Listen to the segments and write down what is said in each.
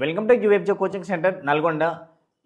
Welcome to యుఎఫ్జో coaching centre Nalgonda.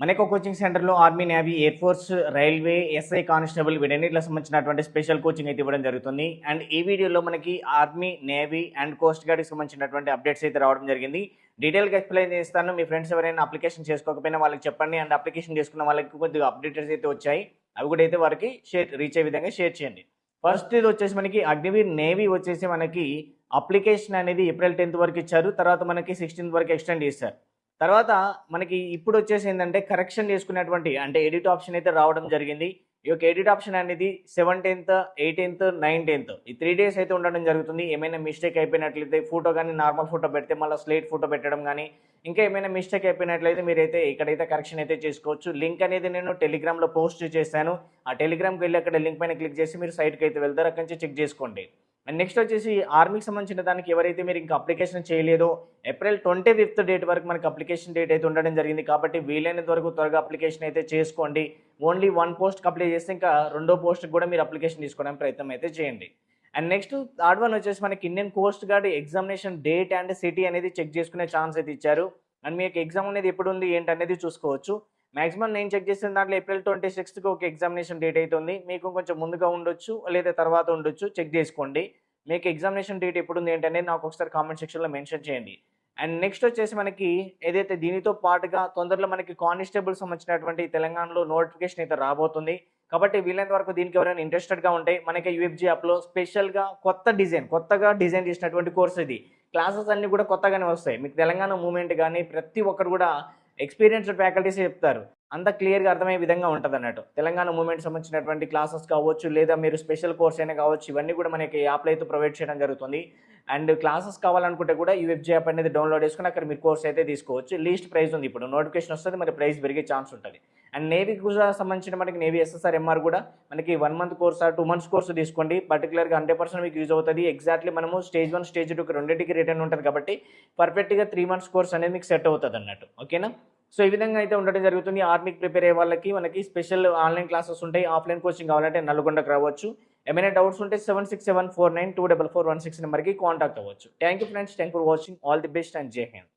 మనకు coaching సెంటర్లో army navy air force railway SI constable వీటన్నిటికి సంబంధించినటువంటి స్పెషల్ కోచింగ్ అయితే ఇవ్వడం జరుగుతుంది. అండ్ ఈ వీడియోలో మనకి ఆర్మీ నేవీ అండ్ కోస్ట్ గార్డ్కి సంబంధించినటువంటి అప్డేట్స్ అయితే రావడం జరిగింది. డీటెయిల్గా ఎక్స్ప్లెయిన్ చేస్తాను. మీ ఫ్రెండ్స్ ఎవరైనా అప్లికేషన్ చేసుకోకపోయినా వాళ్ళకి చెప్పండి. అండ్ అప్లికేషన్ చేసుకున్న వాళ్ళకి కొద్దిగా అప్డేట్స్ అయితే వచ్చాయి. అవి కూడా అయితే వారికి షేర్ రీచ్ అయ్యే విధంగా షేర్ చేయండి. ఫస్ట్ ఇది వచ్చేసి మనకి అగ్నివీర్ నేవీ వచ్చేసి మనకి అప్లికేషన్ అనేది ఏప్రిల్ టెన్త్ వరకు ఇచ్చారు. తర్వాత మనకి సిక్స్టీన్త్ వరకు ఎక్స్టెండ్ చేశారు. తర్వాత మనకి ఇప్పుడు వచ్చేసి ఏంటంటే కరెక్షన్ చేసుకునేటువంటి అంటే ఎడిట్ ఆప్షన్ అయితే రావడం జరిగింది. ఈ యొక్క ఎడిట్ ఆప్షన్ అనేది సెవెంటీన్త్ ఎయిటీన్త్ నైన్టీన్త్ ఈ త్రీ డేస్ అయితే ఉండడం జరుగుతుంది. ఏమైనా మిస్టేక్ అయిపోయినట్లయితే ఫోటో కానీ నార్మల్ ఫోటో పెడితే మళ్ళీ స్లేట్ ఫోటో పెట్టడం కానీ ఇంకా ఏమైనా మిస్టేక్ అయిపోయినట్లయితే మీరైతే ఇక్కడైతే కరెక్షన్ అయితే చేసుకోవచ్చు. లింక్ అనేది నేను టెలిగ్రామ్లో పోస్ట్ చేశాను. ఆ టెలిగ్రామ్కి వెళ్ళి అక్కడ లింక్ పైన క్లిక్ చేసి మీరు సైట్కి అయితే వెళ్తారు. అక్కడి నుంచి చెక్ చేసుకోండి. అండ్ నెక్స్ట్ వచ్చేసి ఆర్మీకి సంబంధించిన దానికి ఎవరైతే మీరు ఇంకా అప్లికేషన్ చేయలేదో ఏప్రిల్ ట్వంటీ ఫిఫ్త్ డేట్ వరకు మనకి అప్లికేషన్ డేట్ అయితే ఉండడం జరిగింది. కాబట్టి వీలైనంత వరకు త్వరగా అప్లికేషన్ అయితే చేసుకోండి. ఓన్లీ వన్ పోస్ట్ అప్లై చేస్తే ఇంకా రెండో పోస్ట్కి కూడా మీరు అప్లికేషన్ తీసుకోవడానికి ప్రయత్నం అయితే చేయండి. అండ్ నెక్స్ట్ థర్డ్ వన్ వచ్చేసి మనకి Indian coast guard examination date and city అనేది చెక్ చేసుకునే ఛాన్స్ అయితే ఇచ్చారు. అండ్ మీకు ఎగ్జామ్ అనేది ఎప్పుడు ఉంది ఏంటి అనేది చూసుకోవచ్చు. మాక్సిమం నేను చెక్ చేసిన దాంట్లో ఏప్రిల్ ట్వంటీ సిక్స్త్కి ఒక ఎగ్జామినేషన్ డేట్ అవుతుంది మీకు కొంచెం ముందుగా ఉండొచ్చు లేదా తర్వాత ఉండొచ్చు చెక్ చేసుకోండి. మీకు ఎగ్జామినేషన్ డేట్ ఎప్పుడు ఉంది ఏంటనేది నాకు ఒకసారి కామెంట్ సెక్షన్లో మెన్షన్ చేయండి. అండ్ నెక్స్ట్ వచ్చేసి మనకి ఏదైతే దీనితో పాటుగా తొందరలో మనకి కానిస్టేబుల్ సంబంధించినటువంటి తెలంగాణలో నోటిఫికేషన్ అయితే రాబోతుంది. కాబట్టి వీలైనంత వరకు దీనికి ఎవరైనా ఇంట్రెస్టెడ్గా ఉంటే మనకి యూఎఫ్జీ యాప్లో స్పెషల్గా కొత్త డిజైన్ కొత్తగా డిజైన్ చేసినటువంటి కోర్స్ ఇది. క్లాసెస్ అన్నీ కూడా కొత్తగానే వస్తాయి. మీకు తెలంగాణ మూమెంట్ కానీ ప్రతి ఒక్కరు కూడా ఎక్స్పీరియన్స్డ్ ఫ్యాకల్టీస్ చెప్తారు. అంత క్లియర్గా అర్థమయ్యే విధంగా ఉంటుంది అన్నట్టు తెలంగాణ మూమెంట్ సంబంధించినటువంటి క్లాసెస్ కావచ్చు లేదా మీరు స్పెషల్ కోర్స్ అయినా కావచ్చు ఇవన్నీ కూడా మనకి యాప్లో అయితే ప్రొవైడ్ చేయడం జరుగుతుంది. అండ్ క్లాసెస్ కావాలనుకుంటే కూడా యూఎఫ్జీ యాప్ అనేది డౌన్లోడ్ చేసుకుని అక్కడ మీరు కోర్స్ అయితే తీసుకోవచ్చు. లీస్ట్ ప్రైస్ ఉంది ఇప్పుడు. నోటిఫికేషన్ వస్తుంది మరి ప్రైస్ పెరిగే ఛాన్స్ ఉంటుంది. అండ్ నేవీకి కూడా సంబంధించిన మనకి నేవీ ఎస్ఎస్ఆర్ ఎంఆర్ కూడా మనకి one month course two months course తీసుకోండి. పర్టికులర్గా హండ్రెడ్ పర్సెంట్ మీకు యూజ్ అవుతుంది. ఎగ్జాక్ట్లీ మనము స్టేజ్ వన్ స్టేజ్ టూకి రెండింటికి రిటర్న్ ఉంటుంది కాబట్టి పర్ఫెక్ట్గా త్రీ మంత్స్ కోర్స్ అనేది మీకు సెట్ అవుతుంది అన్నట్టు ఓకేనా? సో ఈ విధంగా అయితే ఉండడం జరుగుతుంది. ఆర్మీకి ప్రిపేర్ అయ్యే వాళ్ళకి మనకి స్పెషల్ ఆన్లైన్ క్లాసెస్ ఉంటాయి. ఆఫ్లైన్ కోచింగ్ కావాలంటే నల్గొండకు రావచ్చు. ఏమైనా డౌట్స్ ఉంటే seven six seven four nine two double four one six నెంబర్కి కాంటాక్ట్ అవ్వచ్చు. Thank you friends. Thank for watching. All the best and జై హింద్.